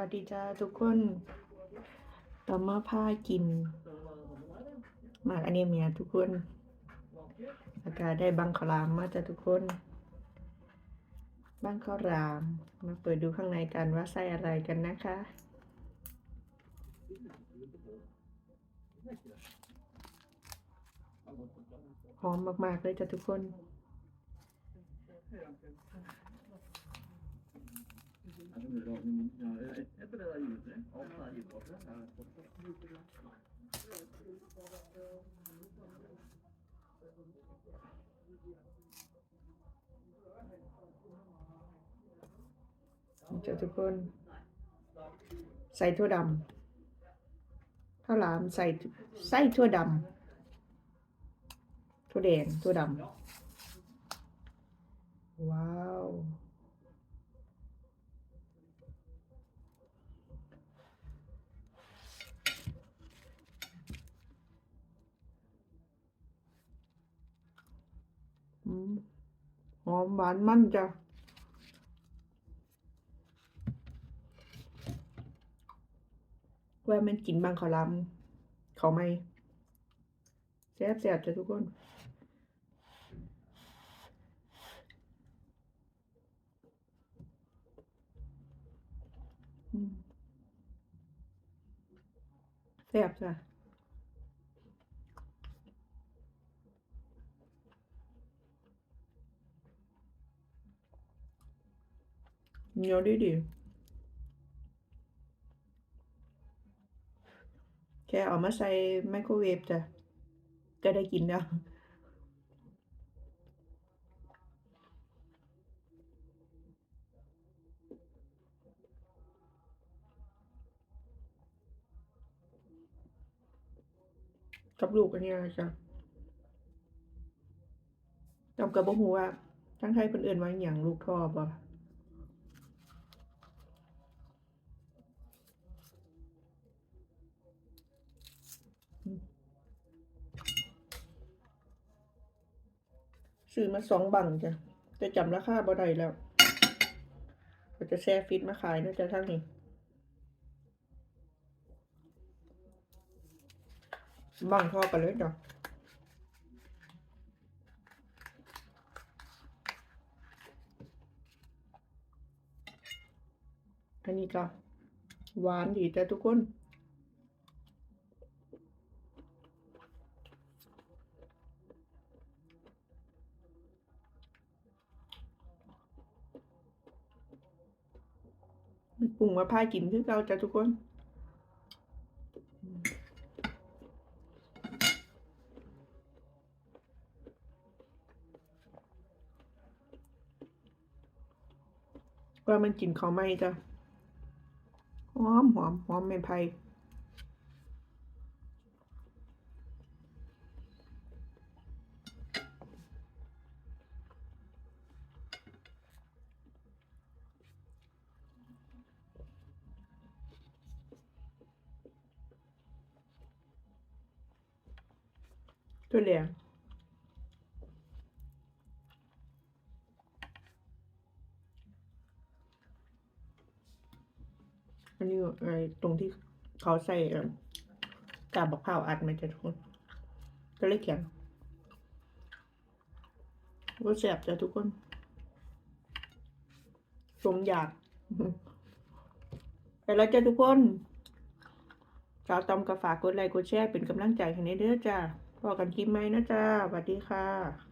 วัสดีจ้าทุกคนต่อมาผ้ากินหมากอันนี้เมียทุกคน อากาศได้บังขาวหลามมาจ้าทุกคน บังข้าวหลาม มาเปิดดูข้างในกันว่าไส้อะไรกันนะคะหอมมาก ๆ เลยจ้ะทุกคน จ้ะทุกคนใส่ถั่วดำข้าวหลามใส่ไส้ถั่วดำถั่วแดงถั่วดำว้าว อืม หอมหวานมันจ้ะว่ามันกินบางขาวหลำเขาไม่แซ่บแซ่บจ้ะทุกคนแซ่บจ้ะ เหนียวดีดี แค่เอามาใส่ไมโครเวฟจะก็ได้กินแล้วกับลูกอันนี้ยจ้ะจำกับบ่ฮู้ว่าทั้งไทยเพิ่นเอิ้นว่าหยังลูกท่อบ่ ซื้อมาสองบังจ้ะแต่จำราคาบ่ได้แล้วก็จะแช่ฟิตมาขายนะจ๊ะทั้งนี้บังทอกันเลยจ้ะอันนี้ก็หวานดีจ้ะทุกคน ปรุงมาพากินคือเก่าจ้ะทุกคนว่ามันกินเขาไหมจ้ะหอมหอมหอมไม่ไผ่ ตัวเหลียงอันนี้ไอ้ตรงที่เขาใส่กาบบักพร้าวอัดมันจะทุกคนก็เลยแข็งว่าแสบจ้ะทุกคนสมอยากไปแล้วจ้ะทุกคนสาวตอมกระฝากกดไลค์กดแชร์เป็นกำลังใจให้ในเด้อจ้า พอกันคลิปไหมนะจ้าสวัสดีค่ะ